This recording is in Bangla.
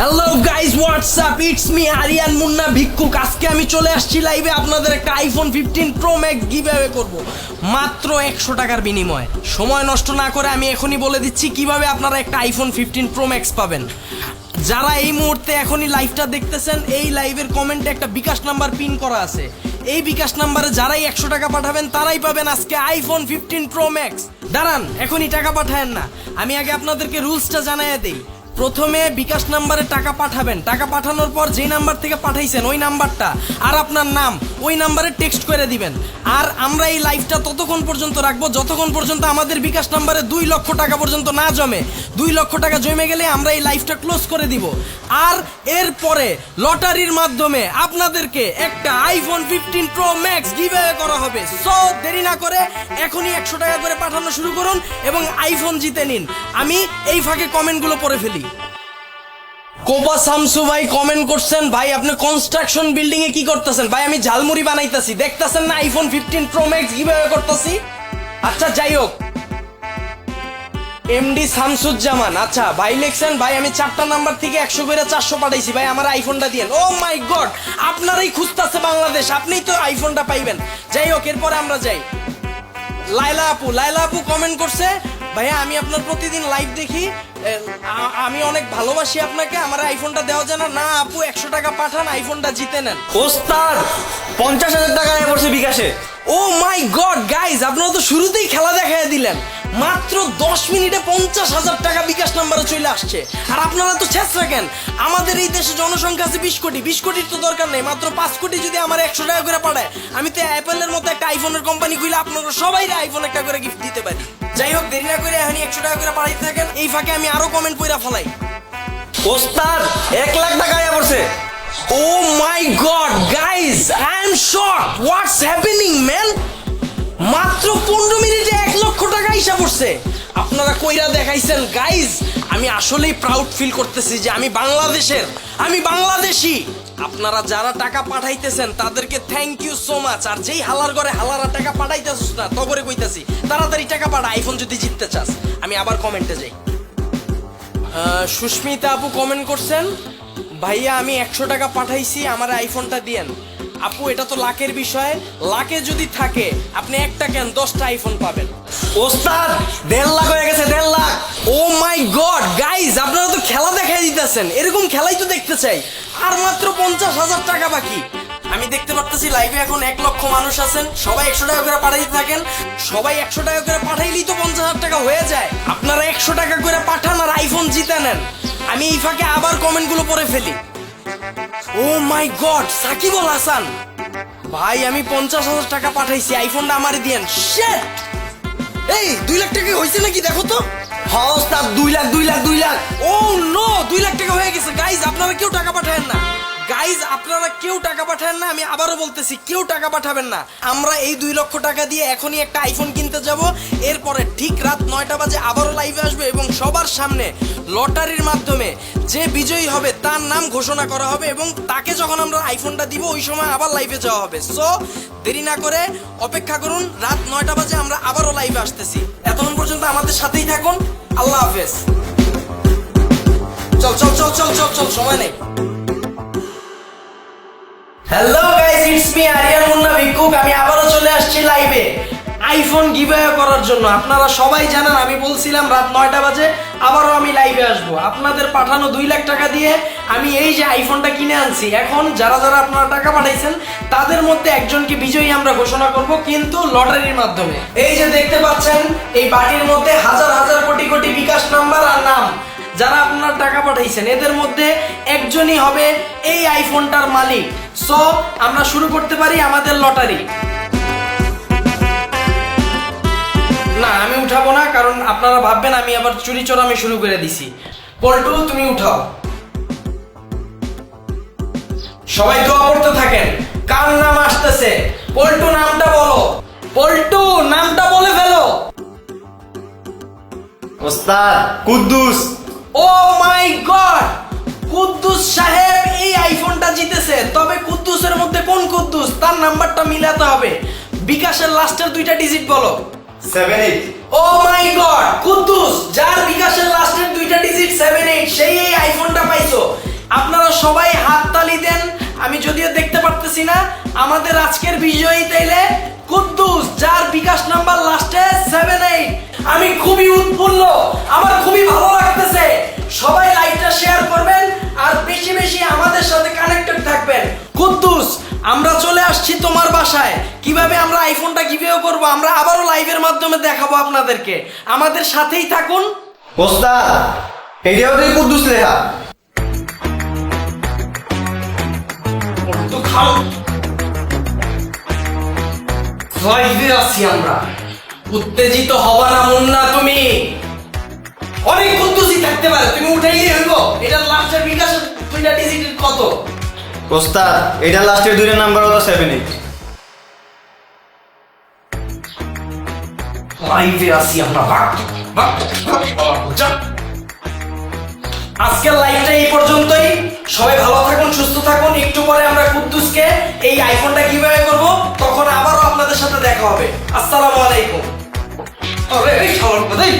Hello guys what's up it's me Aryan Munna ভিক্ষুক আজকে আমি চলে আসছি লাইভে আপনাদের একটা iPhone fifteen pro max giveaway করব। মাত্র একশো টাকার বিনিময়ে। সময় নষ্ট না করে আমি এখনই বলে দিচ্ছি কীভাবে আপনারা একটা আইফোন ফিফটিন প্রো ম্যাক্স পাবেন। যারা এই মুহূর্তে এখনই লাইভটা দেখতেছেন, এই লাইভের কমেন্টে একটা বিকাশ নাম্বার পিন করা আছে। এই বিকাশ নাম্বারে যারাই একশো টাকা পাঠাবেন, তারাই পাবেন আজকে আইফোন ফিফটিন প্রো ম্যাক্স দাঁড়ান, এখনই টাকা পাঠায়েন না। আমি আগে আপনাদেরকে রুলসটা জানাইয়া দেই। প্রথমে বিকাশ নাম্বারে টাকা পাঠাবেন। টাকা পাঠানোর পর যেই নাম্বার থেকে পাঠাইছেন, ওই নাম্বারটা। আর আপনার নাম, ওই নাম্বারে টেক্সট করে দিবেন। আর আমরা এই লাইভটা ততক্ষণ পর্যন্ত রাখব, যতক্ষণ পর্যন্ত আমাদের বিকাশ নাম্বারে দুই লক্ষ টাকা পর্যন্ত না জমে। দুই লক্ষ টাকা জমে গেলে আমরা এই লাইভটা ক্লোজ করে দিব। আর এরপরে লটারির মাধ্যমে আপনাদেরকে একটা আইফোন ফিফটিন প্রো ম্যাক্স গিভে করা হবে। সো দেরি না করে এখনই একশো টাকা করে পাঠানো শুরু করুন এবং আইফোন জিতে নিন। আমি এই ফাঁকে কমেন্টগুলো পড়ে ফেলি। কোপা শামসু ভাই কমেন্ট করছেন, ভাই, আপনি কনস্ট্রাকশন বিল্ডিং এ কি করতেছেন? ভাই, আমি ঝালমুড়ি বানাইতাছি। দেখতাছেন না আইফোন ফিফটিন প্রো ম্যাক্স কীভাবে করতেছি? আচ্ছা যাই হোক। এমডি শামসুজ্জামান আচ্ছা ভাই লিখছেন, ভাই, আমি চারটা নাম্বার থেকে একশো করে চারশো পাঠাইছি। ভাই, আমার আইফোনটা দিয়েন। ও মাই গড আপনারাই খুঁজতেছে বাংলাদেশ, আপনিই তো আইফোনটা পাইবেন। যাই হোক, এরপরে আমরা যাই। লাইলা আপু লাইলা আপু কমেন্ট করছে ভাইয়া আমি আপনার প্রতিদিন লাইভ দেখি। আমি অনেক ভালোবাসি আপনাকে। আমার আইফোনটা দেওয়া যায় না। না আপু একশো টাকা পাঠান আইফোনটা জিতে নেন। ওস্তাদ পঞ্চাশ হাজার টাকা পড়ছে বিকাশে। ও মাই গড গাইজ আপনারা তো শুরুতেই খেলা দেখাই দিলেন। মাত্র দশ মিনিটে পঞ্চাশ হাজার টাকা বিকাশ নাম্বারে চলে আসছে। আর আপনারা তো শেষ রাখেন। আমাদের এই দেশে জনসংখ্যা আছে বিশ কোটি। বিশ কোটির তো দরকার নেই। মাত্র পাঁচ কোটি যদি আমার একশো টাকা করে পাঠায়, আমি তো অ্যাপেলের মতো একটা আইফোনের কোম্পানি খুলে আপনারা সবাই আইফোন একটা করে গিফট দিতে পারি। যাই হোক, দেরি না করে এখন একশো টাকা করে পাঠাইতে থাকেন। এই ফাঁকে আমি আরও কমেন্ট কইরা ফেলাই। ওস্তাদ, এক লাখ টাকা আয় পড়ছে। ও my god guys I am shock what's happening man মাত্র পনেরো মিনিটে লক্ষ করছে আপনারা কইরা দেখাইছেন গাইজ আমি আসলেই প্রাউড ফিল করতেছি যে আমি বাংলাদেশের, আমি বাংলাদেশি। আপনারা যারা টাকা পাঠাইতেছেন, তাদেরকে থ্যাংক ইউ সো মাচ আর যেই হালার ঘরে হালারা টাকা পাঠাইতেছিস না তবরে কইতাছি, তাড়াতাড়ি টাকা পাঠা আইফোন যদি জিততে চাস। আমি আবার কমেন্টে যাই। সুস্মিতা আপু কমেন্ট করছেন, ভাইয়া, আমি একশো টাকা পাঠাইছি, আমার আইফোনটা দিয়েন। আপু এটা তো লাখের বিষয়। লাখে যদি থাকে আপনি একটা কেন দশটা আইফোন পাবেন? ওস্তাদ দেড় লাখ হয়ে গেছে দেড় lakh. Oh my god guys আপনারা তো খেলা দেখাই দিতেছেন। এরকম খেলাই তো দেখতে চাই। আর মাত্র পঞ্চাশ হাজার টাকা বাকি। আমি দেখতে পারতেছি লাইভে এখন এক লক্ষ মানুষ আছেন। সবাই একশো টাকা করে পাঠাইতে থাকেন। সবাই একশো টাকা করে পাঠাইলেই তো পঞ্চাশ হাজার টাকা হয়ে যায়। আপনারা একশো টাকা করে পাঠান আর আইফোন জিতে নেন। আমি এই ফাঁকে আবার কমেন্টগুলো পরে ফেলি। Oh my god, Shakib Al Hasan. ভাই, আমি পঞ্চাশ হাজার টাকা পাঠাইছি, আইফোনটা আমারে দিয়েন। শেট! এই, দুই লাখ টাকা হয়েছে নাকি, দেখো তো। হাউস তার দুই লাখ দুই লাখ দুই লাখ। ও, নো, দুই লাখ টাকা হয়ে গেছে। গাইজ আপনারা কেউ টাকা পাঠায়েন না। গাইজ আপনারা কেউ টাকা পাঠান না, আমি আবারও বলতেছি, কেউ টাকা পাঠাবেন না। আমরা এই দুই লক্ষ টাকা দিয়ে এখনই একটা আইফোন কিনতে যাব। এরপরে ঠিক রাত নয়টা বাজে আবারও লাইভে আসবে এবং সবার সামনে লটারির মাধ্যমে যে বিজয়ী হবে, তার নাম ঘোষণা করা হবে এবং তাকে যখন আমরা আইফোনটা দিব, ওই সময় আবার লাইভে যাওয়া হবে। সো দেরি না করে অপেক্ষা করুন, রাত নয়টা বাজে আমরা আবারও লাইভে আসতেছি। এতক্ষণ পর্যন্ত আমাদের সাথেই থাকুন, আল্লাহ হাফেজ। চল চল চল চল চল চল, সময় নেই। Hello guys it's me Aryan Munna ভিক্ষুক আমি আবারও চলে আসছি লাইভে আইফোন গিভঅ্যাওয়ে করার জন্য। আপনারা সবাই জানেন, আমি বলছিলাম রাত নয়টা বাজে, আবারও আমি লাইভে আসব। আপনাদের পাঠানো দুই লাখ টাকা দিয়ে আমি এই যে আইফোনটা কিনে আনছি। এখন যারা যারা আপনারা টাকা পাঠাইছেন, তাদের মধ্যে একজনকে বিজয়ী আমরা ঘোষণা করব, কিন্তু লটারির মাধ্যমে। এই যে দেখতে পাচ্ছেন, এই বাটির মধ্যে হাজার হাজার কোটি কোটি বিকাশ নাম্বার আর নাম। যারা আপনার টাকা পাঠাইছেন, এদের মধ্যে একজনই হবে এই আইফোনটার মালিক। সো আমরা শুরু করতে পারি আমাদের লটারি। না, আমি উঠাবো না, কারণ আপনারা ভাববেন আমি আবার চুরি চোরামি শুরু করে দিছি। পল্টু, তুমি উঠাও। সবাই দোয়া করতে থাকেন। কার নাম আসতেছে? পল্টু, নামটা বলো। পল্টু, নামটা বলে ফেলো। ওস্তাদ, Kuddus. Oh my god Kuddus সাহেব এই আইফোনটা জিতেছে। তবে কুদ্দুসের মধ্যে কোন কুদ্দুস? তার নাম্বারটা মিলাতে হবে। বিকাশের লাস্টের দুইটা ডিজিট বলো। Seven eight oh my god Kuddus যার বিকাশের লাস্টের দুইটা ডিজিট সেভেন এইট সেই এই আইফোনটা পাইছো। আপনারা সবাই হাততালি দেন। আমি যদিও দেখতে পারতেছি না আমাদের আজকের বিজয়ী তাইলে কুদ্দুস যার বিকাশ নাম্বার লাস্টে সেভেন এইট আমি খুবই উৎফুল্ল আমার খুবই ভালো লাগতেছে। সবাই লাইভটা শেয়ার করবেন আর বেশি বেশি আমাদের সাথে কানেক্টেড থাকবেন। কুদ্দুস আমরা চলে আসছি তোমার বাসায়। কীভাবে আমরা আইফোনটা গিভেও করব আমরা আবারও লাইভের মাধ্যমে দেখাবো আপনাদেরকে। আমাদের সাথেই থাকুন। ওস্তাদ এটাও তুই কুদ্দুস লেখা। তো খাও লাইভে আছি আমরা। উত্তেজিত হবা না মুন্না তুমি। অনেক কুদ্দুসি থাকতে পারে তুমি উঠাইলে হইব। এটা লাস্টের বিকাশ দুইটা ডিজিটের কত? ওস্তাদ এটা লাস্টের দুইটা নাম্বার হলো সেভেন এইট লাইভে আছি আমরা ভাগ, যা। আজকের লাইভটা এই পর্যন্তই। সবাই ভালো থাকুন সুস্থ থাকুন। একটু পরে আমরা কুদ্দুসকে এই আইফোনটা কীভাবে করব। তখন আবারও আপনাদের সাথে দেখা হবে। আসসালামু আলাইকুম। আরে এই শালার কথা, এই